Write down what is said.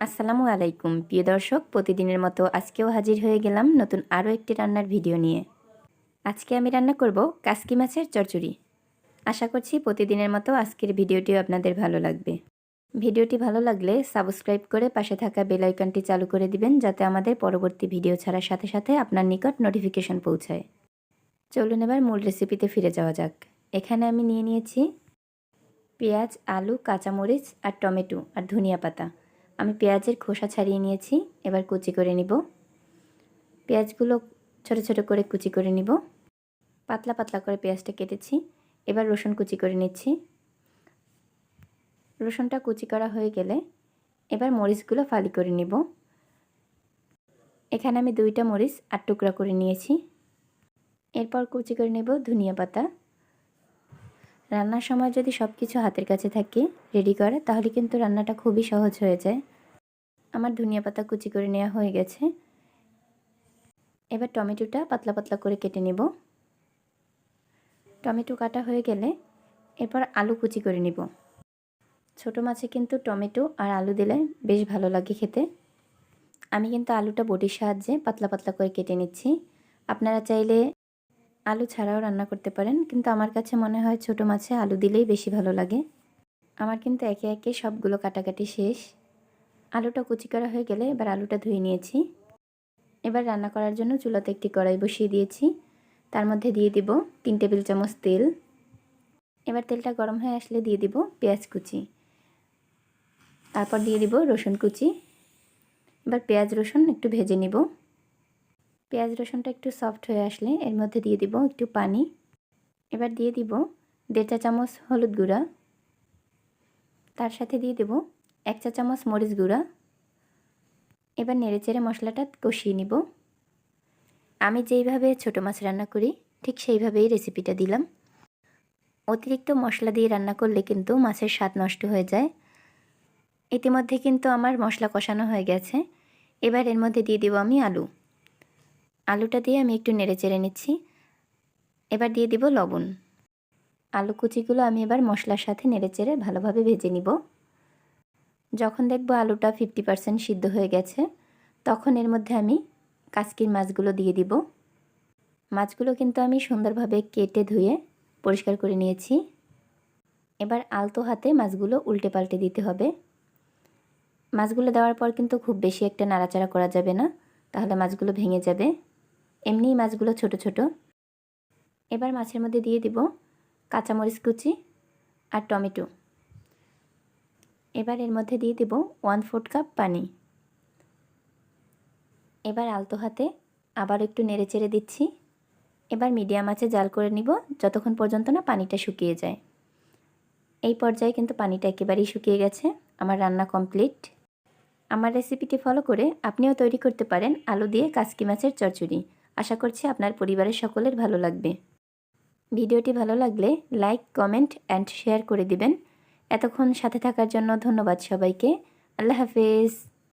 আসসালামু আলাইকুম, প্রিয় দর্শক, প্রতিদিনের মতো আজকেও হাজির হয়ে গেলাম নতুন আরও একটি রান্নার ভিডিও নিয়ে। আজকে আমি রান্না করব কাসকি মাছের চচ্চড়ি। আশা করছি প্রতিদিনের মতো আজকের ভিডিওটিও আপনাদের ভালো লাগবে। ভিডিওটি ভালো লাগলে সাবস্ক্রাইব করে পাশে থাকা বেল আইকনটি চালু করে দিবেন, যাতে আমাদের পরবর্তী ভিডিও ছাড়ার সাথে সাথে আপনার নিকট নোটিফিকেশন পৌঁছায়। চলুন এবার মূল রেসিপিতে ফিরে যাওয়া যাক। এখানে আমি নিয়ে নিয়েছি পেঁয়াজ, আলু, কাঁচামরিচ আর টমেটো আর ধনিয়া পাতা। আমি পেঁয়াজের খোসা ছাড়িয়ে নিয়েছি, এবার কুচি করে নিব। পেঁয়াজগুলো ছোট ছোট করে কুচি করে নিব। পাতলা পাতলা করে পেঁয়াজটা কেটেছি, এবার রসুন কুচি করে নিচ্ছি। রসুনটা কুচি করা হয়ে গেলে এবার মরিচগুলো ফালি করে নিব। এখানে আমি দুইটা মরিচ আর টুকরা করে নিয়েছি। এরপর কুচি করে নেব ধনিয়া পাতা। রান্নার সময় যদি সব কিছু হাতের কাছে থাকে রেডি করা, তাহলে কিন্তু রান্নাটা খুবই সহজ হয়ে যায়। আমার ধনিয়া পাতা কুচি করে নেওয়া হয়ে গেছে। এবার টমেটোটা পাতলা পাতলা করে কেটে নেব। টমেটো কাটা হয়ে গেলে এরপর আলু কুচি করে নিব। ছোট মাছে কিন্তু টমেটো আর আলু দিলে বেশ ভালো লাগে খেতে। আমি কিন্তু আলুটা বটির সাহায্যে পাতলা পাতলা করে কেটে নিচ্ছি। আপনারা চাইলে আলু ছাড়াও রান্না করতে পারেন, কিন্তু আমার কাছে মনে হয় ছোট মাছে আলু দিলেই বেশি ভালো লাগে। আমার কিন্তু একে একে সবগুলো কাটাকাটি শেষ। আলুটা কুচি করা হয়ে গেলে এবার আলুটা ধুয়ে নিয়েছি। এবার রান্না করার জন্য চুলাতে একটি কড়াই বসিয়ে দিয়েছি। তার মধ্যে দিয়ে দিব তিন টেবিল চামচ তেল। এবার তেলটা গরম হয়ে আসলে দিয়ে দিব পেঁয়াজ কুচি। তারপর দিয়ে দিব রসুন কুচি। এবার পেঁয়াজ রসুন একটু ভেজে নিব। পেঁয়াজ রসুনটা একটু সফট হয়ে আসলে এর মধ্যে দিয়ে দিব একটু পানি। এবার দিয়ে দিব দেড় চা চামচ হলুদ গুঁড়া। তার সাথে দিয়ে দেব এক চা চামচ মরিচ গুঁড়া। এবার নেড়েচেড়ে মশলাটা কষিয়ে নিব। আমি যেইভাবে ছোটো মাছ রান্না করি, ঠিক সেইভাবেই রেসিপিটা দিলাম। অতিরিক্ত মশলা দিয়ে রান্না করলে কিন্তু মাছের স্বাদ নষ্ট হয়ে যায়। ইতিমধ্যে কিন্তু আমার মশলা কষানো হয়ে গেছে। এবার এর মধ্যে দিয়ে দেবো আমি আলু। আলুটা দিয়ে আমি একটু নেড়ে চেড়ে নিচ্ছি। এবার দিয়ে দিব লবণ। আলু কুচিগুলো আমি এবার মশলার সাথে নেড়ে চেড়ে ভালোভাবে ভেজে নিব। যখন দেখব আলুটা ফিফটি পারসেন্ট সিদ্ধ হয়ে গেছে, তখন এর মধ্যে আমি কাসকির মাছগুলো দিয়ে দিব। মাছগুলো কিন্তু আমি সুন্দরভাবে কেটে ধুয়ে পরিষ্কার করে নিয়েছি। এবার আলতো হাতে মাছগুলো উল্টে পাল্টে দিতে হবে। মাছগুলো দেওয়ার পর কিন্তু খুব বেশি একটা নাড়াচাড়া করা যাবে না, তাহলে মাছগুলো ভেঙে যাবে। এমনিই মাছগুলো ছোট ছোট। এবার মাছের মধ্যে দিয়ে দিব কাঁচামরিচ কুচি আর টমেটো। এবার এর মধ্যে দিয়ে দেব ওয়ান ফোর্থ কাপ পানি। এবার আলতো হাতে আবার একটু নেড়ে চেড়ে দিচ্ছি। এবার মিডিয়াম আঁচে জাল করে নিব যতক্ষণ পর্যন্ত না পানিটা শুকিয়ে যায়। এই পর্যায়ে কিন্তু পানিটা একেবারেই শুকিয়ে গেছে। আমার রান্না কমপ্লিট। আমার রেসিপিটি ফলো করে আপনিও তৈরি করতে পারেন আলু দিয়ে কাসকি মাছের চচ্চড়ি। আশা করছি আপনার পরিবারের সকলের ভালো লাগবে। ভিডিওটি ভালো লাগলে লাইক, কমেন্ট অ্যান্ড শেয়ার করে দিবেন। এতক্ষণ সাথে থাকার জন্য ধন্যবাদ সবাইকে। আল্লাহ হাফেজ।